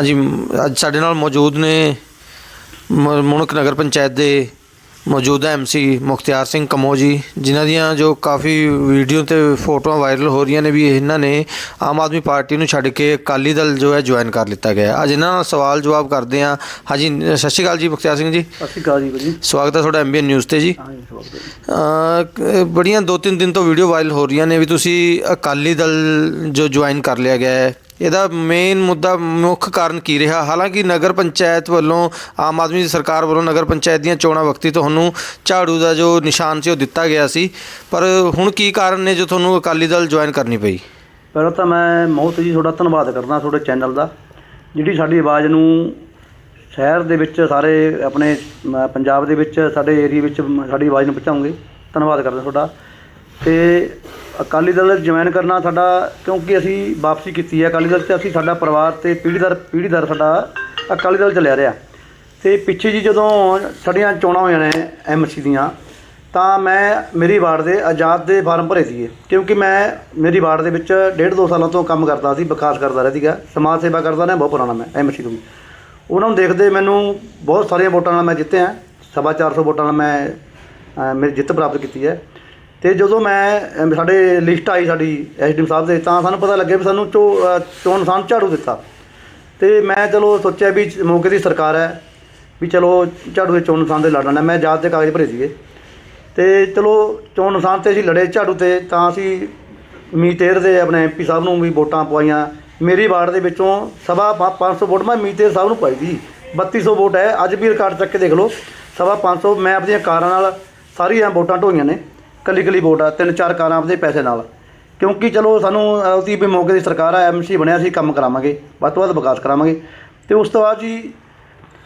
ਹਾਂਜੀ ਅੱਜ ਸਾਡੇ ਨਾਲ ਮੌਜੂਦ ਨੇ ਮੁਣਕ ਨਗਰ ਪੰਚਾਇਤ ਦੇ ਮੌਜੂਦਾ ਐਮਸੀ ਮੁਖਤਿਆਰ ਸਿੰਘ ਕਮੋ ਜੀ ਜਿਨ੍ਹਾਂ ਦੀਆਂ ਜੋ ਕਾਫੀ ਵੀਡੀਓ ਤੇ ਫੋਟੋਆਂ ਵਾਇਰਲ ਹੋ ਰਹੀਆਂ ਨੇ ਵੀ ਇਹਨਾਂ ਨੇ ਆਮ ਆਦਮੀ ਪਾਰਟੀ ਨੂੰ ਛੱਡ ਕੇ ਅਕਾਲੀ ਦਲ ਜੋ ਹੈ ਜੁਆਇਨ ਕਰ ਲਿੱਤਾ ਗਿਆ। ਅੱਜ ਇਹਨਾਂ ਨਾਲ ਸਵਾਲ ਜਵਾਬ ਕਰਦੇ ਹਾਂ। ਹਾਂਜੀ ਸਤਿ ਸ਼੍ਰੀ ਅਕਾਲ ਜੀ ਮੁਖਤਿਆਰ ਸਿੰਘ ਜੀ। ਸਤਿ ਸ਼੍ਰੀ ਅਕਾਲ ਜੀ ਸਵਾਗਤ ਹੈ ਤੁਹਾਡਾ ਐਮਬੀਐਨ ਨਿਊਜ਼ ਤੇ ਜੀ। ਬੜੀਆਂ ਦੋ ਤਿੰਨ ਦਿਨ ਤੋਂ ਵੀਡੀਓ ਵਾਇਰਲ ਹੋ ਰਹੀਆਂ ਨੇ ਵੀ ਤੁਸੀਂ ਅਕਾਲੀ ਦਲ ਜੋ ਜੁਆਇਨ ਕਰ ਲਿਆ ਗਿਆ ਹੈ ਇਹਦਾ ਮੇਨ ਮੁੱਦਾ ਮੁੱਖ ਕਾਰਨ ਕੀ ਰਿਹਾ? ਹਾਲਾਂਕਿ ਨਗਰ ਪੰਚਾਇਤ ਵੱਲੋਂ, ਆਮ ਆਦਮੀ ਦੀ ਸਰਕਾਰ ਵੱਲੋਂ ਨਗਰ ਪੰਚਾਇਤ ਦੀਆਂ ਚੋਣਾਂ ਵਕਤੀ ਤੁਹਾਨੂੰ ਝਾੜੂ ਦਾ ਜੋ ਨਿਸ਼ਾਨ ਸੀ ਉਹ ਦਿੱਤਾ ਗਿਆ ਸੀ। ਪਰ ਹੁਣ ਕੀ ਕਾਰਨ ਨੇ ਜੋ ਤੁਹਾਨੂੰ ਅਕਾਲੀ ਦਲ ਜੁਆਇਨ ਕਰਨੀ ਪਈ? ਪਹਿਲਾਂ ਤਾਂ ਮੈਂ ਮੋਹਤ ਜੀ ਤੁਹਾਡਾ ਧੰਨਵਾਦ ਕਰਦਾ ਤੁਹਾਡੇ ਚੈਨਲ ਦਾ, ਜਿਹੜੀ ਸਾਡੀ ਆਵਾਜ਼ ਨੂੰ ਸ਼ਹਿਰ ਦੇ ਵਿੱਚ ਸਾਰੇ ਆਪਣੇ ਪੰਜਾਬ ਦੇ ਵਿੱਚ, ਸਾਡੇ ਏਰੀਆ ਵਿੱਚ ਸਾਡੀ ਆਵਾਜ਼ ਨੂੰ ਪਹੁੰਚਾਉਂਗੇ। ਧੰਨਵਾਦ ਕਰਦਾ ਤੁਹਾਡਾ। ਤੇ ਅਕਾਲੀ ਦਲ ਜੁਆਇਨ ਕਰਨਾ ਸਾਡਾ, ਕਿਉਂਕਿ ਅਸੀਂ ਵਾਪਸੀ ਕੀਤੀ ਹੈ ਅਕਾਲੀ ਦਲ 'ਤੇ, ਅਸੀਂ ਸਾਡਾ ਪਰਿਵਾਰ ਤੇ ਪੀੜ੍ਹੀ ਦਰ ਪੀੜ੍ਹੀ ਦਰ ਸਾਡਾ ਅਕਾਲੀ ਦਲ ਚੱਲਿਆ ਰਿਹਾ। ਤੇ ਪਿੱਛੇ ਜੀ ਜਦੋਂ ਸਾਡੀਆਂ ਚੋਣਾਂ ਹੋਈਆਂ ਨੇ ਐਮਸੀ ਦੀਆਂ, ਤਾਂ ਮੈਂ ਮੇਰੀ ਵਾਰਡ ਦੇ ਆਜ਼ਾਦ ਦੇ ਫਾਰਮ ਭਰੇ ਸੀਗੇ। ਕਿਉਂਕਿ ਮੈਂ ਮੇਰੀ ਵਾਰਡ ਦੇ ਵਿੱਚ ਡੇਢ ਦੋ ਸਾਲਾਂ ਤੋਂ ਕੰਮ ਕਰਦਾ ਸੀ ਵਿਕਾਸ ਕਰਦਾ ਰਿਹਾ ਸੀਗਾ। ਸਮਾਜ ਸੇਵਾ ਕਰਦਾ ਰਿਹਾ, ਬਹੁਤ ਪੁਰਾਣਾ ਮੈਂ ਐਮਸੀ ਤੋਂ ਵੀ। ਉਹਨਾਂ ਨੂੰ ਦੇਖਦੇ ਮੈਨੂੰ ਬਹੁਤ ਸਾਰੀਆਂ ਵੋਟਾਂ ਨਾਲ ਮੈਂ ਜਿੱਤਿਆ। ਸਵਾ ਚਾਰ ਸੌ ਵੋਟਾਂ ਨਾਲ ਮੈਂ ਮੇਰੀ ਜਿੱਤ ਪ੍ਰਾਪਤ ਕੀਤੀ ਹੈ। ਤੇ ਜਦੋਂ ਮੈਂ ਅ, ਸਾਡੇ ਲਿਸਟ ਆਈ ਸਾਡੀ ਐਸਡੀਐਮ ਸਾਹਿਬ ਦੇ ਤਾਂ ਸਾਨੂੰ ਪਤਾ ਲੱਗਿਆ ਵੀ ਸਾਨੂੰ ਚੋ ਅ, ਚੋਣ ਨਿਸ਼ਾਨ ਝਾੜੂ ਦਿੱਤਾ। ਤੇ ਮੈਂ ਚਲੋ ਸੋਚਿਆ ਵੀ ਮੌਕੇ ਦੀ ਸਰਕਾਰ ਹੈ ਵੀ ਚਲੋ ਝਾੜੂ ਦੇ ਚੋਣ ਨਿਸ਼ਾਨ ਦੇ ਲੜਨਾ ਮੈਂ ਜਾਤ ਦੇ ਕਾਗਜ਼ ਭਰੇ ਸੀਗੇ। ਤੇ ਚਲੋ ਚੋਣ ਨਿਸ਼ਾਨ ਤੇ ਅਸੀਂ ਲੜੇ ਝਾੜੂ ਤੇ ਤਾਂ ਅਸੀਂ ਮੀਤੇਰ ਦੇ ਆਪਣੇ ਐਮਪੀ ਸਾਹਿਬ ਨੂੰ ਵੀ ਵੋਟਾਂ ਪਵਾਈਆਂ। ਮੇਰੀ ਵਾਰਡ ਦੇ ਵਿੱਚੋਂ ਸਵਾ ਪ- 500 ਵੋਟ ਮੈਂ ਮੀਤੇਰ ਸਾਹਿਬ ਨੂੰ ਪਾਈ ਸੀ। 3200 ਵੋਟ ਹੈ ਅੱਜ ਵੀ ਰਿਕਾਰਡ ਚੱਕ ਕੇ ਦੇਖ ਲਓ। ਸਵਾ 500 ਮੈਂ ਆਪਣੀਆਂ ਕਾਰਾਂ ਨਾਲ ਸਾਰੀਆਂ ਵੋਟਾਂ ਢੋਈਆਂ ਨੇ। ਕੱਲੀ ਕੱਲੀ ਵੋਟ ਆ ਤਿੰਨ ਚਾਰ ਕਾਰਾਂ ਆਪਦੇ ਪੈਸੇ ਨਾਲ। ਕਿਉਂਕਿ ਚਲੋ ਸਾਨੂੰ ਅਹ, ਵੀ ਮੌਕੇ ਦੀ ਸਰਕਾਰ ਆ ਐਮਸੀ ਬਣਿਆ ਸੀ ਕੰਮ ਕਰਾਵਾਂਗੇ ਵੱਧ ਤੋਂ ਵੱਧ ਵਿਕਾਸ ਕਰਾਵਾਂਗੇ। ਤੇ ਉਸ ਤੋਂ ਬਾਅਦ ਜੀ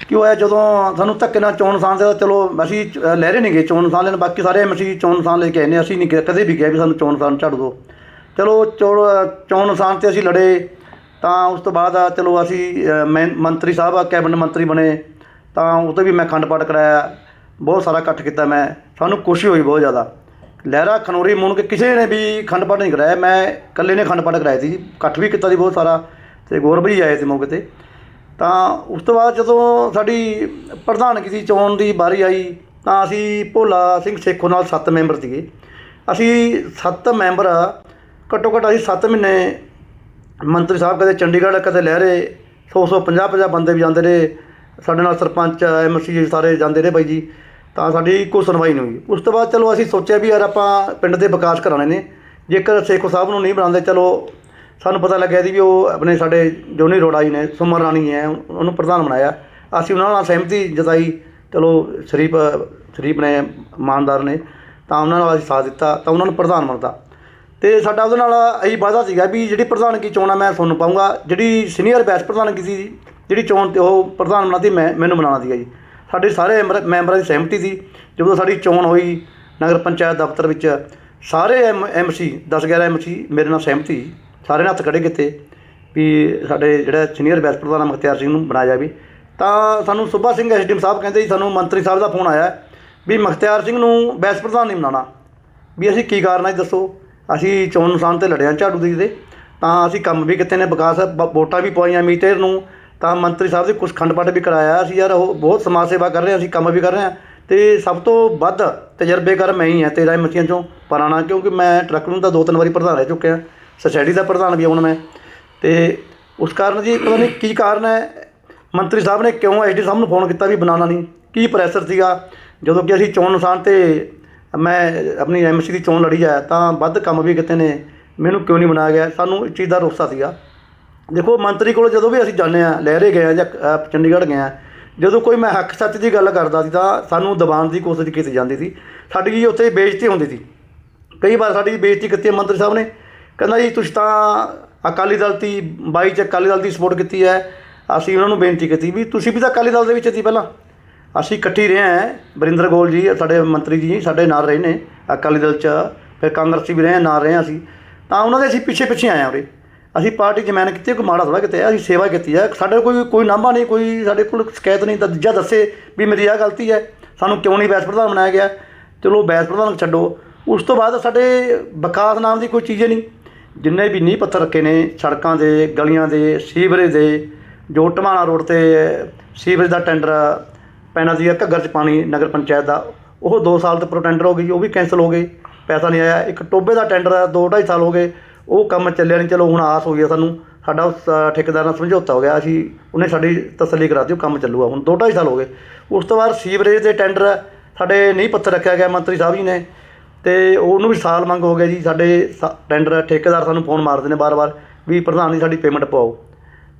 ਕੀ ਹੋਇਆ ਜਦੋਂ ਸਾਨੂੰ ਧੱਕੇ ਨਾਲ ਚੋਣ ਨਿਸ਼ਾਨ ਦੇ ਚਲੋ ਅਸੀਂ ਲੈ ਰਹੇ ਨੇਗੇ ਚੋਣ ਨਿਸ਼ਾਨ ਲੈਣ ਬਾਕੀ ਸਾਰੇ ਐਮਸੀ ਚੋਣ ਨਿਸ਼ਾਨ ਲੈ ਕੇ ਆਏ ਨੇ ਅਸੀਂ ਨਹੀਂ ਕਿ- ਕਦੇ ਵੀ ਕਿਹਾ ਵੀ ਸਾਨੂੰ ਚੋਣ ਨਿਸ਼ਾਨ ਝਾੜੂ ਦਿਓ। ਚਲੋ ਚੋਣ ਚੋਣ ਨਿਸ਼ਾਨ ਤੇ ਅਸੀਂ ਲੜੇ ਤਾਂ ਉਸ ਤੋਂ ਬਾਅਦ ਚਲੋ ਅਸੀਂ ਮੈਂ ਮੰਤਰੀ ਸਾਹਿਬ ਆ ਕੈਬਨਿਟ ਮੰਤਰੀ ਬਣੇ ਤਾਂ ਉਹ ਤੋਂ ਵੀ ਮੈਂ ਖੰਡ ਪਾਠ ਕਰਾਇਆ ਬਹੁਤ ਸਾਰਾ ਇਕੱਠ ਕੀਤਾ ਮੈਂ ਸਾਨੂੰ ਖੁਸ਼ੀ ਹੋਈ ਬਹੁਤ ਜ਼ਿਆਦਾ। ਲਹਿਰਾ, ਖਨੋਰੀ ਮੁਣ ਕੇ ਕਿਸੇ ਨੇ ਵੀ ਖੰਡ ਪਾਠ ਨਹੀਂ ਕਰਾਇਆ। ਮੈਂ ਇਕੱਲੇ ਨੇ ਖੰਡ ਪਾਠ ਕਰਾਇਆ ਸੀ। ਇਕੱਠ ਵੀ ਕੀਤਾ ਸੀ ਬਹੁਤ ਸਾਰਾ ਤੇ ਗੌਰਵ ਜੀ ਆਏ ਸੀ ਮੌਕੇ ਤੇ। ਤਾਂ ਉਸ ਤੋਂ ਬਾਅਦ ਜਦੋਂ ਸਾਡੀ ਪ੍ਰਧਾਨਗੀ ਦੀ ਚੋਣ ਦੀ ਵਾਰੀ ਆਈ, ਤਾਂ ਅਸੀਂ ਭੋਲਾ ਸਿੰਘ ਸੇਖੋ ਨਾਲ 7 ਮੈਂਬਰ ਸੀਗੇ। ਅਸੀਂ 7 ਮੈਂਬਰ ਘੱਟੋ ਘੱਟ ਅਸੀਂ 7 ਮਹੀਨੇ ਮੰਤਰੀ ਸਾਹਿਬ ਕਦੇ ਚੰਡੀਗੜ੍ਹ, ਕਦੇ ਲਹਿਰੇ 100 100 50 50 ਬੰਦੇ ਵੀ ਜਾਂਦੇ ਰਹੇ। ਸਾਡੇ ਨਾਲ ਸਰਪੰਚ ਐਮਸੀ ਸਾਰੇ ਜਾਂਦੇ ਰਹੇ ਬਾਈ ਜੀ। ਤਾਂ ਸਾਡੀ ਕੋਈ ਸੁਣਵਾਈ ਨਹੀਂ ਹੋਈ। ਉਸ ਤੋਂ ਬਾਅਦ ਚਲੋ ਅਸੀਂ ਸੋਚਿਆ ਵੀ ਯਾਰ ਆਪਾਂ ਪਿੰਡ ਦੇ ਵਿਕਾਸ ਕਰਾਉਣੇ ਨੇ ਜੇਕਰ ਸੇਖੋ ਸਾਹਿਬ ਨੂੰ ਨਹੀਂ ਬਣਾਉਂਦੇ, ਚਲੋ ਸਾਨੂੰ ਪਤਾ ਲੱਗਿਆ ਸੀ ਵੀ ਉਹ ਆਪਣੇ ਸਾਡੇ ਜੋਨੀ ਰੋੜਾਈ ਨੇ, ਸੁਮਨ ਰਾਣੀ ਹੈ, ਉਹਨੂੰ ਪ੍ਰਧਾਨ ਬਣਾਇਆ। ਅਸੀਂ ਉਹਨਾਂ ਨਾਲ ਸਹਿਮਤੀ ਜਤਾਈ, ਚਲੋ ਸ਼ਰੀਫ ਸ਼ਰੀਫ ਨੇ, ਇਮਾਨਦਾਰ ਨੇ, ਤਾਂ ਉਹਨਾਂ ਨਾਲ ਅਸੀਂ ਸਾਥ ਦਿੱਤਾ, ਤਾਂ ਉਹਨਾਂ ਨੂੰ ਪ੍ਰਧਾਨ ਬਣਤਾ। ਤੇ ਸਾਡਾ ਉਹਦੇ ਨਾਲ ਇਹੀ ਵਾਅਦਾ ਸੀਗਾ ਵੀ ਜਿਹੜੀ ਪ੍ਰਧਾਨਗੀ ਚੋਣ ਆ, ਮੈਂ ਤੁਹਾਨੂੰ ਪਾਉਂਗਾ ਜਿਹੜੀ ਸੀਨੀਅਰ ਬੈਸ ਪ੍ਰਧਾਨਗੀ ਸੀ, ਜਿਹੜੀ ਚੋਣ ਤੇ ਉਹ ਪ੍ਰਧਾਨ ਬਣਾਤੀ, ਮੈਂ, ਮੈਨੂੰ ਬਣਾਉਣਾ ਸੀਗਾ ਜੀ। ਸਾਡੇ ਸਾਰੇ ਮੈਂਬਰ ਮੈਂਬਰਾਂ ਦੀ ਸਹਿਮਤੀ ਸੀ। ਜਦੋਂ ਸਾਡੀ ਚੋਣ ਹੋਈ ਨਗਰ ਪੰਚਾਇਤ ਦਫ਼ਤਰ ਵਿੱਚ, ਸਾਰੇ ਐਮਸੀ 10 11 ਐਮਸੀ ਮੇਰੇ ਨਾਲ ਸਹਿਮਤੀ ਸੀ। ਸਾਰੇ ਨੇ ਹੱਥ ਖੜੇ ਕੀਤੇ ਵੀ ਸਾਡੇ ਜਿਹੜਾ ਸੀਨੀਅਰ ਬੈਸ ਪ੍ਰਧਾਨ ਆ ਮੁਖਤਿਆਰ ਸਿੰਘ ਨੂੰ ਬਣਾਇਆ ਜਾਵੇ। ਤਾਂ ਸਾਨੂੰ ਸੁੱਬਾ ਸਿੰਘ ਐਸਡੀਐਮ ਸਾਹਿਬ ਕਹਿੰਦੇ ਜੀ ਸਾਨੂੰ ਮੰਤਰੀ ਸਾਹਿਬ ਦਾ ਫੋਨ ਆਇਆ ਵੀ ਮੁਖਤਿਆਰ ਸਿੰਘ ਨੂੰ ਬੈਸ ਪ੍ਰਧਾਨ ਨਹੀਂ ਬਣਾਉਣਾ। ਵੀ ਅਸੀਂ ਕੀ ਕਾਰਨ ਹੈ ਜੀ ਦੱਸੋ? ਅਸੀਂ ਚੋਣ ਨਿਸ਼ਾਨ ਤੇ ਲੜਿਆ ਝਾੜੂ ਦੀ ਦੇ ਤਾਂ ਅਸੀਂ ਕੰਮ ਵੀ ਕੀਤੇ ਨੇ, ਵਿਕਾਸ ਬ- ਵੋਟਾਂ ਵੀ ਪਵਾਈਆਂ ਮੀਟਰ ਨੂੰ। ਤਾਂ ਮੰਤਰੀ ਸਾਹਿਬ ਦੇ ਕੁਝ ਖੰਡ ਪਾਠ ਵੀ ਕਰਾਇਆ ਅਸੀਂ ਯਾਰ, ਉਹ ਬਹੁਤ ਸਮਾਜ ਸੇਵਾ ਕਰ ਰਹੇ ਹਾਂ ਅਸੀਂ ਕੰਮ ਵੀ ਕਰ ਰਹੇ ਹਾਂ ਤੇ ਸਭ ਤੋਂ ਵੱਧ ਤਜਰਬੇਕਾਰ ਮੈਂ ਹੀ ਹਾਂ ਤੇਰਾ ਮੱਛੀਆਂ ਚੋਂ, ਪੁਰਾਣਾ, ਕਿਉਂਕਿ ਮੈਂ ਟਰੱਕ ਨੂੰ ਤਾਂ ਦੋ ਤਿੰਨ ਵਾਰੀ ਪ੍ਰਧਾਨ ਰਹਿ ਚੁੱਕਿਆ। ਸੋਸਾਇਟੀ ਦਾ ਪ੍ਰਧਾਨ ਵੀ ਹਾਂ ਹੁਣ ਮੈਂ। ਤੇ ਉਸ ਕਾਰਨ ਜੀ ਪਤਾ ਨਹੀਂ ਕੀ ਕਾਰਨ ਹੈ, ਮੰਤਰੀ ਸਾਹਿਬ ਨੇ ਕਿਉਂ ਐਸਡੀ ਸਾਹਿਬ ਨੂੰ ਫੋਨ ਕੀਤਾ ਵੀ ਬਣਾਉਣਾ ਨਹੀਂ? ਕੀ ਪ੍ਰੈਸ਼ਰ ਸੀਗਾ? ਜਦੋਂ ਕਿ ਅਸੀਂ ਚੋਣ ਨਿਸ਼ਾਨ ਤੇ ਮੈਂ ਆਪਣੀ ਐਮਸੀ ਦੀ ਚੋਣ ਲੜੀ ਆ, ਤਾਂ ਵੱਧ ਕੰਮ ਵੀ ਕੀਤੇ ਨੇ। ਮੈਨੂੰ ਕਿਉਂ ਨਹੀਂ ਬਣਾਇਆ ਗਿਆ? ਸਾਨੂੰ ਇਸ ਚੀਜ਼ ਦਾ ਰੋਸਾ ਸੀਗਾ। ਦੇਖੋ ਮੰਤਰੀ ਕੋਲ ਜਦੋਂ ਵੀ ਅਸੀਂ ਜਾਂਦੇ ਆ ਲਹਿਰੇ ਗਏ ਆ ਜਾਂ ਚੰਡੀਗੜ੍ਹ ਗਏ ਆ ਜਦੋਂ ਕੋਈ ਮੈਂ ਹੱਕ ਸੱਚ ਦੀ ਗੱਲ ਕਰਦਾ ਸੀ ਤਾਂ ਸਾਨੂੰ ਦਬਾਉਣ ਦੀ ਕੋਸ਼ਿਸ਼ ਕੀਤੀ ਜਾਂਦੀ ਸੀ। ਸਾਡੀ ਜੀ ਉੱਥੇ ਬੇਇੱਜ਼ਤੀ ਹੁੰਦੀ ਸੀ। ਕਈ ਵਾਰ ਸਾਡੀ ਬੇਇੱਜ਼ਤੀ ਕੀਤੀ ਮੰਤਰੀ ਸਾਹਿਬ ਨੇ। ਕਹਿੰਦਾ ਜੀ ਤੁਸੀਂ ਤਾਂ ਅਕਾਲੀ ਦਲ ਦੀ ਬਾਈ ਚ ਅਕਾਲੀ ਦਲ ਦੀ ਸਪੋਰਟ ਕੀਤੀ ਹੈ। ਅਸੀਂ ਉਹਨਾਂ ਨੂੰ ਬੇਨਤੀ ਕੀਤੀ ਵੀ ਤੁਸੀਂ ਵੀ ਤਾਂ ਅਕਾਲੀ ਦਲ ਦੇ ਵਿੱਚ ਸੀ ਪਹਿਲਾਂ। ਅਸੀਂ ਇਕੱਠੀ ਰਹੇ ਹਾਂ। ਬਰਿੰਦਰ ਗੋਲ ਜੀ ਸਾਡੇ ਮੰਤਰੀ ਜੀ ਸਾਡੇ ਨਾਲ ਰਹੇ ਨੇ। ਅਕਾਲੀ ਦਲ ਚ ਫਿਰ ਕਾਂਗਰਸੀ ਵੀ ਰਹੇ ਹਾਂ, ਨਾਲ ਰਹੇ ਹਾਂ ਅਸੀਂ। ਤਾਂ ਉਹਨਾਂ ਦੇ ਅਸੀਂ ਪਿੱਛੇ ਪਿੱਛੇ ਆਏ ਹਾਂ ਉਰੇ। ਅਸੀਂ ਪਾਰਟੀ ਜਮੈਨ ਕੀਤੀ ਹੈ, ਕੋਈ ਮਾੜਾ ਥੋੜਾ ਕਿਤੇ ਅਸੀਂ ਸੇਵਾ ਕੀਤੀ ਹੈ। ਸਾਡੇ ਕੋਈ ਕੋਈ ਨਾਮਾ ਨਹੀਂ ਕੋਈ ਸਾਡੇ ਕੋਲ ਸ਼ਿਕਾਇਤ ਨਹੀਂ ਤਾਂ ਜਾਂ ਦੱਸੇ ਵੀ ਮੇਰੀ ਆਹ ਗਲਤੀ ਹੈ। ਸਾਨੂੰ ਕਿਉਂ ਨਹੀਂ ਵੈਸ ਪ੍ਰਧਾਨ ਬਣਾਇਆ ਗਿਆ? ਚਲੋ ਵੈਸ ਪ੍ਰਧਾਨ ਛੱਡੋ। ਉਸ ਤੋਂ ਬਾਅਦ ਸਾਡੇ ਵਿਕਾਸ ਨਾਮ ਦੀ ਕੋਈ ਚੀਜ਼ ਨਹੀਂ। ਜਿੰਨੇ ਵੀ ਨੀਂਹ ਪੱਥਰ ਰੱਖੇ ਨੇ ਸੜਕਾਂ ਦੇ ਗਲੀਆਂ ਦੇ ਸੀਵਰੇਜ ਦੇ ਜੋ ਟਮਾਣਾ ਰੋਡ ਤੇ ਸੀਵਰੇਜ ਦਾ ਟੈਂਡਰ ਪੈਣਾ ਸੀ ਘੱਗਰ ਚ ਪਾਣੀ ਨਗਰ ਪੰਚਾਇਤ ਦਾ ਉਹ 2 ਸਾਲ ਤੇ ਟੈਂਡਰ ਹੋ ਗਈ ਉਹ ਵੀ ਕੈਂਸਲ ਹੋ ਗਈ ਪੈਸਾ ਨਹੀਂ ਆਇਆ। ਇੱਕ ਟੋਬੇ ਦਾ ਟੈਂਡਰ ਹੈ 2 2.5 ਸਾਲ ਹੋ ਗਏ। ਉਹ ਕੰਮ ਚੱਲਿਆ ਨਹੀਂ ਚਲੋ ਹੁਣ ਆਸ ਹੋਈ ਹੈ ਸਾਨੂੰ। ਸਾਡਾ ਉਸ ਅ, ਠੇਕੇਦਾਰ ਨਾਲ ਸਮਝੌਤਾ ਹੋ ਗਿਆ ਅਸੀਂ ਉਹਨੇ ਸਾਡੀ ਤਸੱਲੀ ਕਰਾਤੀ ਉਹ ਕੰਮ ਚੱਲੂਗਾ। ਹੁਣ 2 2.5 ਸਾਲ ਹੋ ਗਏ। ਉਸ ਤੋਂ ਬਾਅਦ ਸੀਵਰੇਜ ਦੇ ਟੈਂਡਰ ਸਾਡੇ ਨਹੀਂ ਪੱਤਰ ਰੱਖਿਆ ਗਿਆ ਮੰਤਰੀ ਸਾਹਿਬ ਜੀ ਨੇ। ਤੇ ਉਹਨੂੰ ਵੀ ਸਾਲ ਮੰਗ ਹੋ ਗਿਆ ਜੀ ਸਾਡੇ ਸਾ- ਟੈਂਡਰ ਠੇਕੇਦਾਰ ਸਾਨੂੰ ਫੋਨ ਮਾਰਦੇ ਨੇ ਬਾਰ-ਬਾਰ ਵੀ ਪ੍ਰਧਾਨ ਜੀ ਸਾਡੀ ਪੇਮੈਂਟ ਪਾਓ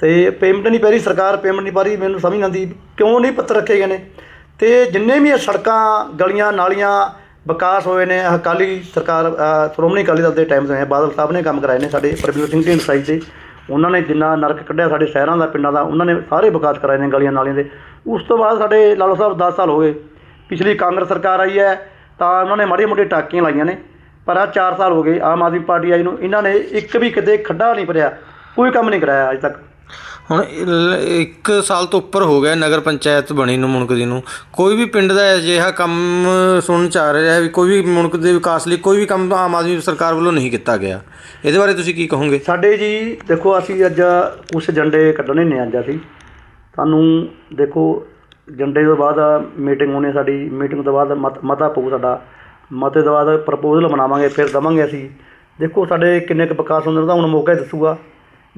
ਤੇ ਪੇਮੈਂਟ ਨਹੀਂ ਪੈ ਰਹੀ ਸਰਕਾਰ ਪੇਮੈਂਟ ਨਹੀਂ ਪਾ ਰਹੀ ਮੈਨੂੰ ਸਮਝ ਨਹੀਂ ਆਉਂਦੀ ਕਿਉਂ ਨਹੀਂ ਪੱਤਰ ਰੱਖੇ ਗਏ ਨੇ। ਤੇ ਜਿੰਨੇ ਵੀ ਸੜਕਾਂ ਗਲੀਆਂ ਨਾਲੀਆਂ ਵਿਕਾਸ ਹੋਏ ਨੇ। ਅਕਾਲੀ ਸਰਕਾਰ ਸ਼੍ਰੋਮਣੀ ਅਕਾਲੀ ਦਲ ਦੇ ਟਾਈਮ ਤੋਂ ਬਾਦਲ ਸਾਹਿਬ ਨੇ ਕੰਮ ਕਰਾਏ ਨੇ ਸਾਡੇ ਪ੍ਰਭਜੋਤ ਸਿੰਘ ਢੀਂਡਸਾਈ ਸਾਈਡ ਉਹਨਾਂ ਨੇ ਜਿੰਨਾ ਨਰਕ ਕੱਢਿਆ ਸਾਡੇ ਸ਼ਹਿਰਾਂ ਦਾ, ਪਿੰਡਾਂ ਦਾ, ਉਹਨਾਂ ਨੇ ਸਾਰੇ ਵਿਕਾਸ ਕਰਾਏ ਨੇ ਗਲੀਆਂ ਨਾਲੀਆਂ ਦੇ। ਉਸ ਤੋਂ ਬਾਅਦ ਸਾਡੇ ਲਾਲੋ ਸਾਹਿਬ 10 ਸਾਲ ਹੋ ਗਏ। ਪਿਛਲੀ ਕਾਂਗਰਸ ਸਰਕਾਰ ਆਈ ਹੈ, ਤਾਂ ਉਹਨਾਂ ਨੇ ਮਾੜੀਆਂ ਮੋਟੀਆਂ ਟਾਕੀਆਂ ਲਾਈਆਂ ਨੇ। ਪਰ ਆ 4 ਸਾਲ ਹੋ ਗਏ, ਆਮ ਆਦਮੀ ਪਾਰਟੀ ਆਈ ਨੂੰ। ਇਹਨਾਂ ਨੇ ਇੱਕ ਵੀ ਕਿਤੇ ਖੱਡਾ ਨਹੀਂ ਭਰਿਆ। ਕੋਈ ਕੰਮ ਨਹੀਂ ਕਰਾਇਆ ਅਜੇ ਤੱਕ। ਹੁਣ ਇੱਕ ਸਾਲ ਤੋਂ ਉੱਪਰ ਹੋ ਗਿਆ ਨਗਰ ਪੰਚਾਇਤ ਬਣੀ ਨੂੰ ਮੁਣਕਦੀ ਨੂੰ। ਕੋਈ ਵੀ ਪਿੰਡ ਦਾ ਅਜਿਹਾ ਕੰਮ ਸੁਣਨ ਚ ਆ ਰਿਹਾ ਹੈ ਵੀ ਕੋਈ ਵੀ ਮੁਣਕ ਦੇ ਵਿਕਾਸ ਲਈ ਕੋਈ ਵੀ ਕੰਮ ਆਮ ਆਦਮੀ ਸਰਕਾਰ ਵੱਲੋਂ ਨਹੀਂ ਕੀਤਾ ਗਿਆ। ਇਹਦੇ ਬਾਰੇ ਤੁਸੀਂ ਕੀ ਕਹੋਗੇ? ਸਾਡੇ ਜੀ, ਦੇਖੋ ਅਸੀਂ ਅੱਜ ਕੁਛ ਏਜੰਡੇ ਕੱਢਣੇ ਨੇ ਅੱਜ ਅਸੀਂ ਸਾਨੂੰ ਦੇਖੋ ਏਜੰਡੇ ਤੋਂ ਬਾਅਦ ਮੀਟਿੰਗ ਹੋਣੀ ਸਾਡੀ। ਮੀਟਿੰਗ ਤੋਂ ਬਾਅਦ ਮਤ, ਮਤਾ ਪਊ ਸਾਡਾ। ਮਤੇ ਤੋਂ ਬਾਅਦ ਪ੍ਰਪੋਜ਼ਲ ਬਣਾਵਾਂਗੇ, ਫਿਰ ਦਵਾਂਗੇ ਅਸੀਂ। ਦੇਖੋ, ਸਾਡੇ ਕਿੰਨੇ ਕੁ ਵਿਕਾਸ ਹੁੰਦੇ ਨੇ ਤਾਂ ਹੁਣ ਮੌਕਾ ਹੀ ਦੱਸੂਗਾ।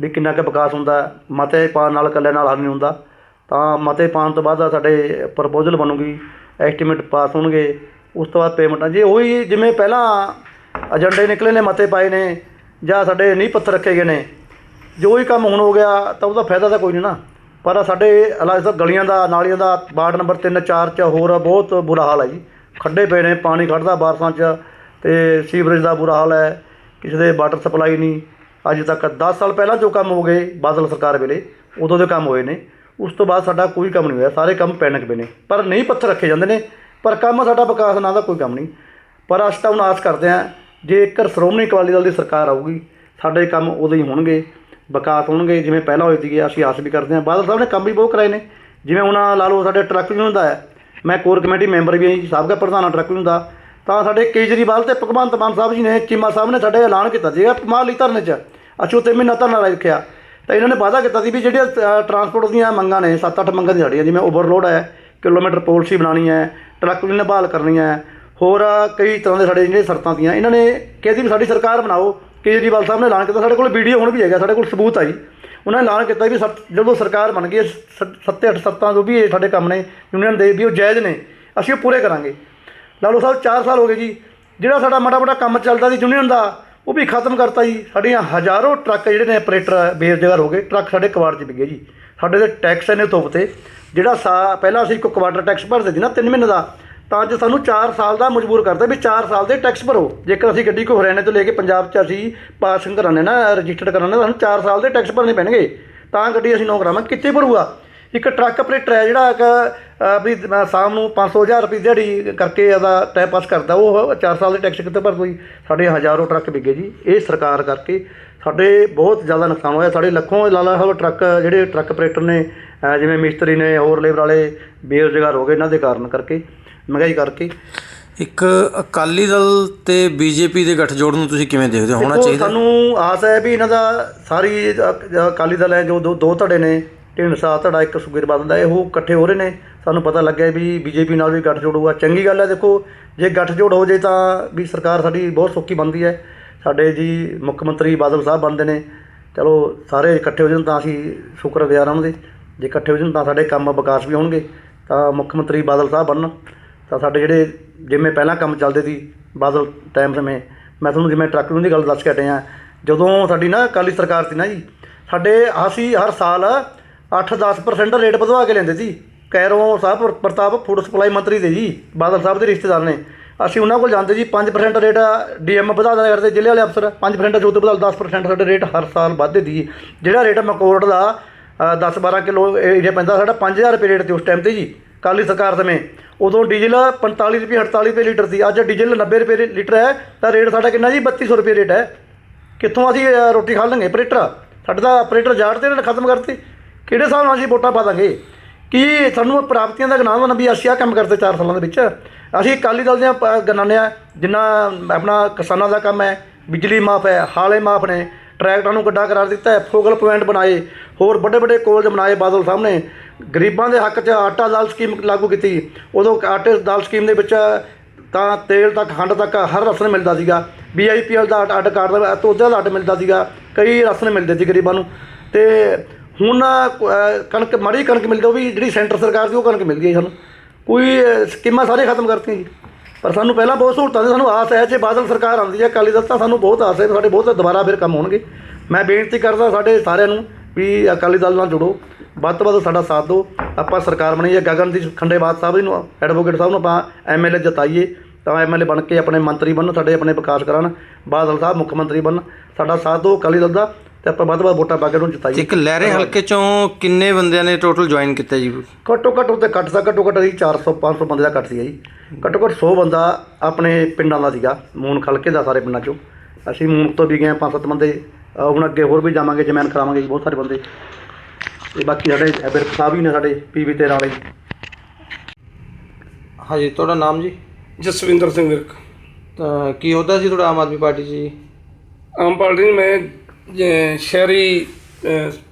ਵੀ ਕਿੰਨਾ ਕੁ ਵਿਕਾਸ ਹੁੰਦਾ, ਮਤੇ ਪਾਉਣ ਨਾਲ ਇਕੱਲੇ ਨਾਲ ਹੱਲ ਨਹੀਂ ਹੁੰਦਾ। ਤਾਂ ਮਤੇ ਪਾਉਣ ਤੋਂ ਬਾਅਦ ਸਾਡੇ ਪ੍ਰਪੋਜ਼ਲ ਬਣੂਗੀ ਐਸਟੀਮੇਟ ਪਾਸ ਹੋਣਗੇ। ਉਸ ਤੋਂ ਬਾਅਦ ਪੇਮੈਂਟਾਂ ਜੇ, ਉਹੀ ਜਿਵੇਂ ਪਹਿਲਾਂ ਏਜੰਡੇ ਨਿਕਲੇ ਨੇ, ਮਤੇ ਪਾਏ ਨੇ, ਜਾਂ ਸਾਡੇ ਨੀਂਹ ਪੱਥਰ ਰੱਖੇ ਗਏ ਨੇ। ਜੋ ਹੀ ਕੰਮ ਹੁਣ ਹੋ ਗਿਆ, ਤਾਂ ਉਹਦਾ ਫਾਇਦਾ ਤਾਂ ਕੋਈ ਨਹੀਂ ਨਾ। ਪਰ ਸਾਡੇ ਇਲਾਜ ਦਾ ਗਲੀਆਂ ਦਾ, ਨਾਲੀਆਂ ਦਾ, ਵਾਰਡ ਨੰਬਰ 3 4 ਚ ਹੋਰ ਬਹੁਤ ਬੁਰਾ ਹਾਲ ਹੈ ਜੀ। ਖੱਡੇ ਪਏ ਨੇ, ਪਾਣੀ ਖੜਦਾ ਬਾਰਸਾਂ ਚ ਤੇ ਸੀਵਰੇਜ ਦਾ ਬੁਰਾ ਹਾਲ ਹੈ, ਕਿਸੇ ਦੇ ਵਾਟਰ ਸਪਲਾਈ ਨਹੀਂ। ਅੱਜ ਤੱਕ 10 ਸਾਲ ਪਹਿਲਾਂ ਜੋ ਕੰਮ ਹੋ ਗਏ ਬਾਦਲ ਸਰਕਾਰ ਵੇਲੇ, ਉਦੋਂ ਦੇ ਕੰਮ ਹੋਏ ਨੇ, ਉਸ ਤੋਂ ਬਾਅਦ ਸਾਡਾ ਕੋਈ ਕੰਮ ਨਹੀਂ ਹੋਇਆ, ਸਾਰੇ ਕੰਮ ਪੈਣਕ ਪਏ ਨੇ। ਪਰ ਨਹੀਂ ਪੱਥਰ ਰੱਖੇ ਜਾਂਦੇ ਨੇ, ਪਰ ਕੰਮ ਸਾਡਾ ਵਿਕਾਸ ਨਾਂ ਦਾ ਕੋਈ ਕੰਮ ਨਹੀਂ। ਪਰ ਅਸੀਂ ਤਾਂ ਹੁਣ ਆਸ ਕਰਦੇ ਹਾਂ ਜੇਕਰ ਸ਼੍ਰੋਮਣੀ ਅਕਾਲੀ ਦਲ ਦੀ ਸਰਕਾਰ ਆਊਗੀ, ਸਾਡੇ ਕੰਮ ਉਦੋਂ ਹੀ ਹੋਣਗੇ, ਵਿਕਾਸ ਹੋਣਗੇ, ਜਿਵੇਂ ਪਹਿਲਾਂ ਹੋਏ ਸੀਗੇ, ਅਸੀਂ ਆਸ ਵੀ ਕਰਦੇ ਹਾਂ। ਬਾਦਲ ਸਾਹਿਬ ਨੇ ਕੰਮ ਵੀ ਬਹੁਤ ਕਰਾਏ ਨੇ, ਜਿਵੇਂ ਹੁਣ ਲਾ ਲਓ ਸਾਡੇ ਟਰੱਕ ਯੂਨੀਅਨ ਦਾ ਹੈ, ਮੈਂ ਕੋਰ ਕਮੇਟੀ ਮੈਂਬਰ ਵੀ ਹਾਂ ਜੀ, ਸਾਬਕਾ ਪ੍ਰਧਾਨ ਹਾਂ ਟਰੱਕ ਯੂਨੀਅਨ ਦਾ, ਤਾਂ ਸਾਡੇ ਕੇਜਰੀਵਾਲ ਤੇ ਭਗਵੰਤ ਮਾਨ ਸਾਹਿਬ ਜੀ ਨੇ, ਚੀਮਾ ਸਾਹਿਬ ਨੇ ਸਾਡੇ ਐਲਾਨ ਕੀਤਾ ਸੀਗਾ, ਮਾਲੀ ਧਰਨੇ 'ਚ। ਅਸੀਂ ਉੱਥੇ ਮਹੀਨਾ ਧਰਨਾ ਰੱਖਿਆ। ਤਾਂ ਇਹਨਾਂ ਨੇ ਵਾਅਦਾ ਕੀਤਾ ਸੀ ਵੀ ਜਿਹੜੀਆਂ ਟਰਾਂਸਪੋਰਟ ਦੀਆਂ ਮੰਗਾਂ ਨੇ 7-8 ਮੰਗਾਂ ਦੀ ਸਾਡੀਆਂ ਜਿਵੇਂ ਓਵਰਲੋਡ ਹੈ ਕਿਲੋਮੀਟਰ ਪਾਲਿਸੀ ਬਣਾਉਣੀ ਹੈ ਟਰੱਕ ਯੂਨੀਅਨ ਬਹਾਲ ਕਰਨੀ ਹੈ ਹੋਰ ਕਈ ਤਰ੍ਹਾਂ ਦੇ ਸਾਡੇ ਜਿਹੜੇ ਸ਼ਰਤਾਂ ਦੀਆਂ ਇਹਨਾਂ ਨੇ ਕਿਹਾ ਸੀ ਵੀ ਸਾਡੀ ਸਰਕਾਰ ਬਣਾਓ। ਕੇਜਰੀਵਾਲ ਸਾਹਿਬ ਨੇ ਐਲਾਨ ਕੀਤਾ ਸਾਡੇ ਕੋਲ ਵੀਡੀਓ ਹੁਣ ਵੀ ਹੈਗਾ ਸਾਡੇ ਕੋਲ ਸਬੂਤ ਆ ਜੀ ਉਹਨਾਂ ਨੇ ਐਲਾਨ ਕੀਤਾ ਵੀ ਸੱਤ- ਜਦੋਂ ਸਰਕਾਰ ਬਣ ਗਈ ਹੈ, ਸੱਤੇ ਅੱਠ ਸੱਤਾਂ ਜੋ ਵੀ ਇਹ ਸਾਡੇ ਕੰਮ ਨੇ ਯੂਨੀਅਨ ਦੇ ਵੀ ਉਹ ਜਾਇਜ਼ ਨੇ ਅਸੀਂ ਉਹ ਪੂਰੇ ਕਰਾਂਗੇ। ਲਾਲੋ ਸਾਹਿਬ 4 ਸਾਲ ਹੋ ਗਏ ਜੀ ਜਿਹੜਾ ਸਾਡਾ ਮਾੜਾ ਮੋਟਾ ਕੰਮ ਚੱਲਦਾ ਸੀ ਯੂਨੀਅਨ ਦਾ ਉਹ ਵੀ ਖਤਮ ਕਰਤਾ ਜੀ। ਸਾਡੀਆਂ ਹਜ਼ਾਰੋਂ ਟਰੱਕ ਜਿਹੜੇ ਨੇ ਆਪਰੇਟਰ, ਬੇਰੁਜ਼ਗਾਰ ਹੋ ਗਏ। ਟਰੱਕ ਸਾਡੇ ਕਵਾੜ 'ਚ ਵਿਗੇ ਜੀ। ਸਾਡੇ ਦੇ ਟੈਕਸ ਨੇ ਤੋਪ ਤੇ। ਜਿਹੜਾ ਸਾ, ਪਹਿਲਾਂ ਅਸੀਂ ਇੱਕ ਕੁਆਟਰ ਟੈਕਸ ਭਰਦੇ ਸੀ ਨਾ 3 ਮਹੀਨੇ ਦਾ, ਤਾਂ ਅੱਜ ਸਾਨੂੰ 4 ਸਾਲ ਦਾ ਮਜਬੂਰ ਕਰਦਾ ਵੀ 4 ਸਾਲ ਦੇ ਟੈਕਸ ਭਰੋ। ਜੇਕਰ ਅਸੀਂ ਗੱਡੀ ਕੋ ਹਰਿਆਣੇ ਤੋਂ ਲੈ ਕੇ ਪੰਜਾਬ 'ਚ ਅਸੀਂ ਪਾਸਿੰਗ ਕਰਾਉਂਦੇ ਨਾ, ਰਜਿਸਟਰਡ ਕਰਾਉਂਦੇ ਸਾਨੂੰ 4 ਸਾਲ ਦੇ ਟੈਕਸ ਭਰਨੇ ਪੈਣਗੇ। ਤਾਂ ਗੱਡੀ ਅਸੀਂ ਨੌ ਕਰਾਵਾਂਗੇ ਕਿੱਥੇ ਭਰੂਗਾ? ਇੱਕ ਟਰੱਕ ਆਪਰੇਟਰ ਹੈ ਜਿਹੜਾ ਇੱਕ ਵੀ ਸ਼ਾਮ ਨੂੰ 500000 ਰੁਪਏ ਦਿਹਾੜੀ ਕਰਕੇ ਉਹਦਾ ਟਾਈਮ ਪਾਸ ਕਰਦਾ ਉਹ 4 ਸਾਲ ਦੇ ਟੈਕਸ ਕਿੱਥੇ ਭਰ ਕੋਈ ਸਾਡੇ ਹਜ਼ਾਰੋਂ ਟਰੱਕ ਵਿਗੇ ਜੀ। ਇਹ ਸਰਕਾਰ ਕਰਕੇ ਸਾਡੇ ਬਹੁਤ ਜ਼ਿਆਦਾ ਨੁਕਸਾਨ ਹੋਇਆ। ਸਾਡੇ ਲੱਖੋਂ ਲਾਲਾ ਸਾਹਿਬ ਟਰੱਕ ਜਿਹੜੇ ਟਰੱਕ ਆਪਰੇਟਰ ਨੇ ਜਿਵੇਂ ਮਿਸਤਰੀ ਨੇ ਹੋਰ ਲੇਬਰ ਵਾਲੇ ਬੇਰੁਜ਼ਗਾਰ ਹੋ ਗਏ ਇਹਨਾਂ ਦੇ ਕਾਰਨ ਕਰਕੇ ਮਹਿੰਗਾਈ ਕਰਕੇ। ਇੱਕ ਅਕਾਲੀ ਦਲ ਤੇ ਬੀਜੇਪੀ ਦੇ ਗੱਠਜੋੜ ਨੂੰ ਤੁਸੀਂ ਕਿਵੇਂ ਦੇਖਦੇ ਹੋ? ਹੋਣਾ ਚਾਹੀਦਾ? ਸਾਨੂੰ ਆਸ ਹੈ ਵੀ ਇਹਨਾਂ ਦਾ ਸਾਰੀ ਅਕਾਲੀ ਦਲ ਹੈ ਜੋ ਦੋ ਦੋ ਧੜੇ ਨੇ ਢੀਂਡਸਾ ਧੜਾ ਇੱਕ ਸੁਖਬੀਰ ਬਾਦਲ ਦਾ ਇਹ ਉਹ ਇਕੱਠੇ ਹੋ ਰਹੇ ਨੇ। ਸਾਨੂੰ ਪਤਾ ਲੱਗਿਆ ਵੀ ਬੀਜੇਪੀ ਨਾਲ ਵੀ ਗੱਠਜੋੜ ਹੋਊਗਾ। ਚੰਗੀ ਗੱਲ ਹੈ, ਦੇਖੋ, ਜੇ ਗੱਠਜੋੜ ਹੋ ਜੇ ਤਾਂ ਵੀ ਸਰਕਾਰ ਸਾਡੀ ਬਹੁਤ ਸੌਖੀ ਬਣਦੀ ਹੈ। ਸਾਡੇ ਜੀ ਮੁੱਖ ਮੰਤਰੀ ਬਾਦਲ ਸਾਹਿਬ ਬਣਦੇ ਨੇ। ਚਲੋ, ਸਾਰੇ ਇਕੱਠੇ ਹੋ ਜਾਣ ਤਾਂ ਅਸੀਂ ਸ਼ੁਕਰਗੁਜ਼ਾਰ ਹਾਂ ਉਹਨਾਂ ਦੇ। ਜੇ ਇਕੱਠੇ ਹੋ ਜਾਣ ਤਾਂ ਸਾਡੇ ਕੰਮ ਵਿਕਾਸ ਵੀ ਹੋਣਗੇ। ਤਾਂ ਮੁੱਖ ਮੰਤਰੀ ਬਾਦਲ ਸਾਹਿਬ ਬਣਨ। ਤਾਂ ਸਾਡੇ ਜਿਹੜੇ ਜਿਵੇਂ ਪਹਿਲਾਂ ਕੰਮ ਚੱਲਦੇ ਸੀ, ਬਾਦਲ ਟਾਈਮ ਸਮੇਂ, ਮੈਂ ਤੁਹਾਨੂੰ ਜਿਵੇਂ ਟਰੱਕ ਨੂੰ ਦੀ ਗੱਲ ਦੱਸ ਕੇ ਹਟੇ ਜਦੋਂ ਸਾਡੀ ਨਾ ਅਕਾਲੀ ਸਰਕਾਰ ਸੀ ਨਾ ਜੀ, ਸਾਡੇ ਅਸੀਂ ਹਰ ਸਾਲ 8-10% ਰੇਟ ਵਧਵਾ ਕੇ ਲੈਂਦੇ ਸੀ। ਕੈਰੋਂ ਸਾਹਿਬ ਪ੍ਰਤਾਪ ਫੂਡ ਸਪਲਾਈ ਮੰਤਰੀ ਦੇ ਜੀ, ਬਾਦਲ ਸਾਹਿਬ ਦੇ ਰਿਸ਼ਤੇਦਾਰ ਨੇ। ਅਸੀਂ ਉਹਨਾਂ ਕੋਲ ਜਾਂਦੇ ਜੀ 5% ਰੇਟ ਡੀਐਮ ਵਧਾ ਦਿਆ ਕਰਦੇ, ਜ਼ਿਲ੍ਹੇ ਵਾਲੇ ਅਫਸਰ। 5% ਜੋ ਤੋਂ ਬਦਲ 10% ਸਾਡੇ ਰੇਟ ਹਰ ਸਾਲ ਵੱਧਦੇ ਦੀ ਜਿਹੜਾ ਰੇਟ ਮਕੌੜ ਦਾ 10-12 ਕਿਲੋ ਏਰੀਆ ਪੈਂਦਾ ਸਾਡਾ 5000 ਰੁਪਏ ਰੇਟ ਤੇ ਉਸ ਟਾਈਮ ਤੇ ਜੀ ਕਾਲੀ ਸਰਕਾਰ ਸਮੇਂ। ਉਦੋਂ ਡੀਜ਼ਲ 45 ਰੁਪਏ 48 ਰੁਪਏ ਲੀਟਰ ਸੀ। ਅੱਜ ਡੀਜ਼ਲ 90 ਰੁਪਏ ਲੀਟਰ ਹੈ। ਤਾਂ ਰੇਟ ਸਾਡਾ ਕਿੰਨਾ ਜੀ? 3200 ਰੁਪਏ ਰੇਟ ਹੈ। ਕਿੱਥੋਂ ਅਸੀਂ ਰੋਟੀ ਖਾ ਲਾਂਗੇ ਆਪਰੇਟਰ ਸਾਡਾ ਤਾਂ ਆਪਰੇਟਰ ਜਾੜ ਤੇ ਇਹਨਾਂ ਖਤਮ ਕਰਤੇ। ਕਿਹੜੇ ਹਿਸਾਬ ਨਾਲ ਅਸੀਂ ਵੋਟਾਂ ਪਾ ਦਾਂਗੇ? ਕੀ ਸਾਨੂੰ ਪ੍ਰਾਪਤੀਆਂ ਦਾ ਗਨਾਹ ਨਾ ਵੀ ਅਸੀਂ ਆਹ ਕੰਮ ਕਰਦੇ 4 ਸਾਲਾਂ ਦੇ ਵਿੱਚ? ਅਸੀਂ ਅਕਾਲੀ ਦਲ ਦੀਆਂ ਗਨਾਨੇ ਆ ਜਿੰਨਾ ਆਪਣਾ ਕਿਸਾਨਾਂ ਦਾ ਕੰਮ ਹੈ, ਬਿਜਲੀ ਮਾਫ ਹੈ, ਹਾਲੇ ਮਾਫ ਨੇ, ਟਰੈਕਟਰਾਂ ਨੂੰ ਗੱਡਾ ਕਰਾਰ ਦਿੱਤਾ ਹੈ, ਫੋਕਲ ਪੁਆਇੰਟ ਬਣਾਏ, ਹੋਰ ਵੱਡੇ ਵੱਡੇ ਕੋਲਜ ਬਣਾਏ ਬਾਦਲ ਸਾਹਿਬ ਨੇ ਗਰੀਬਾਂ ਦੇ ਹੱਕ 'ਚ ਆਟਾ ਦਾਲ ਸਕੀਮ ਲਾਗੂ ਕੀਤੀ, ਉਦੋਂ ਆਟੇ ਦਾਲ ਸਕੀਮ ਦੇ ਵਿੱਚ ਤਾਂ ਤੇਲ ਤੱਕ, ਖੰਡ ਤੱਕ ਹਰ ਰਾਸ਼ਨ ਮਿਲਦਾ ਸੀਗਾ ਬੀਆਈਪੀਐਲ ਦਾ ਅੱਡ- ਅੱਡ ਕਾਰਡ ਦਾ ਤੋਦੇ ਦਾ ਅੱਡ ਮਿਲਦਾ ਸੀਗਾ, ਕਈ ਰਾਸ਼ਨ ਮਿਲਦੇ ਸੀ ਗਰੀਬਾਂ ਨੂੰ, ਤੇ ਹੁਣ ਅਹ, ਕਣਕ ਮਾੜੀ ਕਣਕ ਮਿਲਦੀ ਉਹ ਵੀ ਜਿਹੜੀ ਸੈਂਟਰ ਸਰਕਾਰ ਦੀ ਉਹ ਕਣਕ ਮਿਲਦੀ ਹੈ ਸਾਨੂੰ। ਕੋਈ ਅਹ, ਸਕੀਮਾਂ ਸਾਰੇ ਖਤਮ ਕਰਤੀਆਂ ਜੀ। ਪਰ ਸਾਨੂੰ ਪਹਿਲਾਂ ਬਹੁਤ ਸਹੂਲਤਾਂ ਸੀ ਸਾਨੂੰ ਆਸ ਹੈ ਜੇ ਬਾਦਲ ਸਰਕਾਰ ਆਉਂਦੀ ਹੈ ਅਕਾਲੀ ਦਲ ਤਾਂ ਸਾਨੂੰ ਬਹੁਤ ਆਸ ਹੈ ਸਾਡੇ ਬਹੁਤ ਦੁਬਾਰਾ ਫਿਰ ਕੰਮ ਹੋਣਗੇ। ਮੈਂ ਬੇਨਤੀ ਕਰਦਾ ਸਾਡੇ ਸਾਰਿਆਂ ਨੂੰ ਵੀ ਅਕਾਲੀ ਦਲ ਨਾਲ ਜੁੜੋ। ਵੱਧ ਤੋਂ ਵੱਧ ਸਾਡਾ ਸਾਥ ਦਿਓ। ਆਪਾਂ ਸਰਕਾਰ ਬਣੀ ਹੈ ਗਗਨਦੀਪ ਖੰਡੇਵਾਦ ਸਾਹਿਬ ਜੀ ਨੂੰ ਐਡਵੋਕੇਟ ਸਾਹਿਬ ਨੂੰ ਆਪਾਂ ਐਮਐਲਏ ਜਿਤਾਈਏ ਤਾਂ ਐਮਐਲਏ ਬਣ ਕੇ ਆਪਣੇ ਮੰਤਰੀ ਬਣਨ ਸਾਡੇ ਆਪਣੇ ਵਿਕਾਸ ਕਰਾਉਣ। ਬਾਦਲ ਸਾਹਿਬ ਮੁੱਖ ਮੰਤਰੀ ਬਣਨ। ਸਾਡਾ ਸਾਥ ਦਿਓ ਅਕਾਲੀ ਦਲ ਦਾ। ਤੇ ਆਪਾਂ ਵੱਧ ਤੋਂ ਵੱਧ ਵੋਟਾਂ ਪਾ ਕੇ ਉਹਨੂੰ ਜਿਤਾਈਏ। ਇੱਕ ਲਹਿਰੇ ਹਲਕੇ ਚੋਂ ਕਿੰਨੇ ਬੰਦਿਆਂ ਨੇ ਟੋਟਲ ਜੁਆਇਨ ਕੀਤਾ ਜੀ? ਘੱਟੋ ਘੱਟ ਉੱਤੇ ਘੱਟ ਦਾ ਘੱਟੋ ਘੱਟ ਅਸੀਂ 400 500 ਬੰਦੇ ਦਾ ਘੱਟ ਸੀਗਾ ਜੀ। ਘੱਟੋ ਘੱਟ 100 ਬੰਦਾ ਆਪਣੇ ਪਿੰਡਾਂ ਦਾ ਸੀਗਾ ਮੂਨ ਖਲਕੇ ਦਾ ਸਾਰੇ ਪਿੰਡਾਂ ਚੋਂ। ਅਸੀਂ ਮੂਨ ਤੋਂ ਵੀ ਗਏ ਪੰਜ ਸੱਤ ਬੰਦੇ। ਹੁਣ ਅੱਗੇ ਹੋਰ ਵੀ ਜਾਵਾਂਗੇ ਜਮੈਨ ਕਰਾਵਾਂਗੇ ਜੀ ਬਹੁਤ ਸਾਰੇ ਬੰਦੇ। ਤੇ ਬਾਕੀ ਸਾਡੇ ਬਿਰਕ ਸਾਹਿਬ ਵੀ ਨੇ ਸਾਡੇ ਪੀਵੀ 13 ਵਾਲੇ। ਹਾਂਜੀ ਤੁਹਾਡਾ ਨਾਮ ਜੀ? ਜਸਵਿੰਦਰ ਸਿੰਘ ਵਿਰਕ। ਤਾਂ ਕੀ ਉਹਦਾ ਸੀ ਤੁਹਾਡਾ ਆਮ ਆਦਮੀ ਪਾਰਟੀ 'ਚ ਜੀ? ਆਮ ਪਾਰਟੀ ਨੇ ਮੈਂ ਸ਼ਹਿਰੀ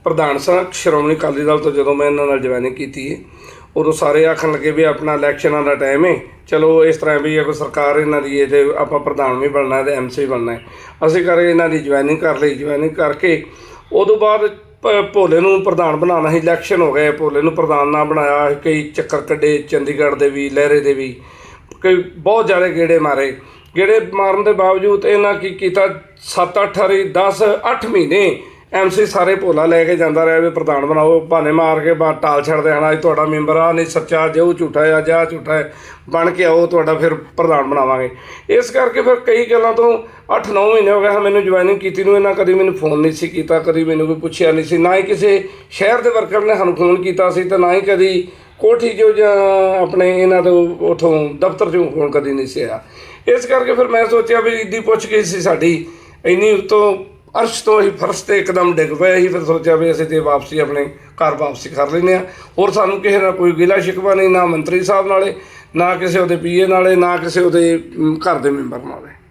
ਪ੍ਰਧਾਨ ਸਾਂ ਸ਼੍ਰੋਮਣੀ ਅਕਾਲੀ ਦਲ ਤੋਂ ਜਦੋਂ ਮੈਂ ਇਹਨਾਂ ਨਾਲ ਜੁਆਇਨਿੰਗ ਕੀਤੀ ਹੈ ਉਦੋਂ ਸਾਰੇ ਆਖਣ ਲੱਗੇ ਵੀ ਆਪਣਾ ਇਲੈਕਸ਼ਨਾਂ ਦਾ ਟਾਈਮ ਹੈ ਚਲੋ, ਇਸ ਤਰ੍ਹਾਂ ਵੀ ਅਗਰ ਸਰਕਾਰ ਇਹਨਾਂ ਦੀ ਹੈ ਤੇ ਆਪਾਂ ਪ੍ਰਧਾਨ ਵੀ ਬਣਨਾ ਹੈ ਤੇ ਐਮਸੀ ਬਣਨਾ ਹੈ ਅਸੀਂ ਕਰੇ ਇਹਨਾਂ ਦੀ ਜੁਆਇਨਿੰਗ ਕਰ ਲਈ, ਜੁਆਇਨਿੰਗ ਕਰਕੇ ਉਦੋਂ ਬਾਅਦ ਭ- ਭੋਲੇ ਨੂੰ ਪ੍ਰਧਾਨ ਬਣਾਉਣਾ ਹੀ ਇਲੈਕਸ਼ਨ ਹੋ ਗਏ। ਭੋਲੇ ਨੂੰ ਪ੍ਰਧਾਨ ਨਾ ਬਣਾਇਆ, ਕਈ ਚੱਕਰ ਕੱਢੇ, ਚੰਡੀਗੜ੍ਹ ਦੇ ਵੀ, ਲਹਿਰੇ ਦੇ ਵੀ, ਕਈ ਬਹੁਤ ਜ਼ਿਆਦਾ ਗੇੜੇ ਮਾਰੇ। ਗੇੜੇ ਮਾਰਨ ਦੇ ਬਾਵਜੂਦ ਇਹਨਾਂ ਕੀ ਕੀਤਾ? 7 8 ਹਰੀ 10 8 ਮਹੀਨੇ ਐਮਸੀ ਸਾਰੇ ਭੋਲਾ ਲੈ ਕੇ ਜਾਂਦਾ ਰਿਹਾ ਵੀ ਪ੍ਰਧਾਨ ਬਣਾਓ, ਬਹਾਨੇ ਮਾਰ ਕੇ ਬਾ ਟਾਲ ਛੱਡਦੇ ਹਨਾ, ਅੱਜ ਤੁਹਾਡਾ ਮੈਂਬਰ ਆ, ਨਹੀਂ ਸੱਚਾ, ਜੇ ਉਹ ਝੂਠਾ ਆ ਜਾਂ ਝੂਠਾ ਹੈ, ਬਣ ਕੇ ਆਓ, ਤੁਹਾਡਾ ਫਿਰ ਪ੍ਰਧਾਨ ਬਣਾਵਾਂਗੇ। ਇਸ ਕਰਕੇ ਫਿਰ ਕਈ ਗੱਲਾਂ ਤੋਂ 8-9 ਮਹੀਨੇ ਹੋ ਗਏ ਹਨ ਮੈਨੂੰ ਜੁਆਇਨਿੰਗ ਕੀਤੀ ਨੂੰ, ਇਹਨਾਂ ਕਦੀ ਮੈਨੂੰ ਫੋਨ ਨਹੀਂ ਸੀ ਕੀਤਾ, ਕਦੀ ਮੈਨੂੰ ਕੋਈ ਪੁੱਛਿਆ ਨਹੀਂ ਸੀ, ਨਾ ਹੀ ਕਿਸੇ ਸ਼ਹਿਰ ਦੇ ਵਰਕਰ ਨੇ ਸਾਨੂੰ ਫੋਨ ਕੀਤਾ ਸੀ ਤੇ ਨਾ ਹੀ ਕਦੀ ਕੋਠੀ ਜੋ ਜਾਂ ਆਪਣੇ ਇਹਨਾਂ ਤੋਂ ਉਥੋਂ ਦਫ਼ਤਰ ਚੋਂ ਫੋਨ ਕਦੀ ਨਹੀਂ ਸੀ ਆਇਆ। ਇਸ ਕਰਕੇ ਫਿਰ ਮੈਂ ਸੋਚਿਆ ਵੀ ਇੱਦੀ ਪੁੱਛ ਗਈ ਸੀ ਸਾਡੀ। ਇੰਨੀ ਉਤੋਂ ਅਰਸ਼ ਤੋਂ ਹੀ ਫਰਸ਼ ਤੇ ਇੱਕਦਮ ਡਿੱਗ ਪਿਆ ਹੀ ਫਿਰ ਸੋਚਿਆ ਵੀ ਅਸੀਂ ਤੇ ਵਾਪਸੀ ਆਪਣੇ ਘਰ ਵਾਪਸੀ ਕਰ ਲੈਂਦੇ ਆ ਹੋਰ ਸਾਨੂੰ ਕਿਸੇ ਨਾਲ ਕੋਈ ਗਿਲਾ ਸ਼ਿਕਵਾ ਨਹੀਂ, ਨਾ ਮੰਤਰੀ ਸਾਹਿਬ ਨਾਲੇ, ਨਾ ਕਿਸੇ ਉਹਦੇ ਪੀਏ ਨਾਲੇ, ਨਾ ਕਿਸੇ ਉਹਦੇ ਘਰ ਦੇ ਮੈਂਬਰ ਨਾਲੇ।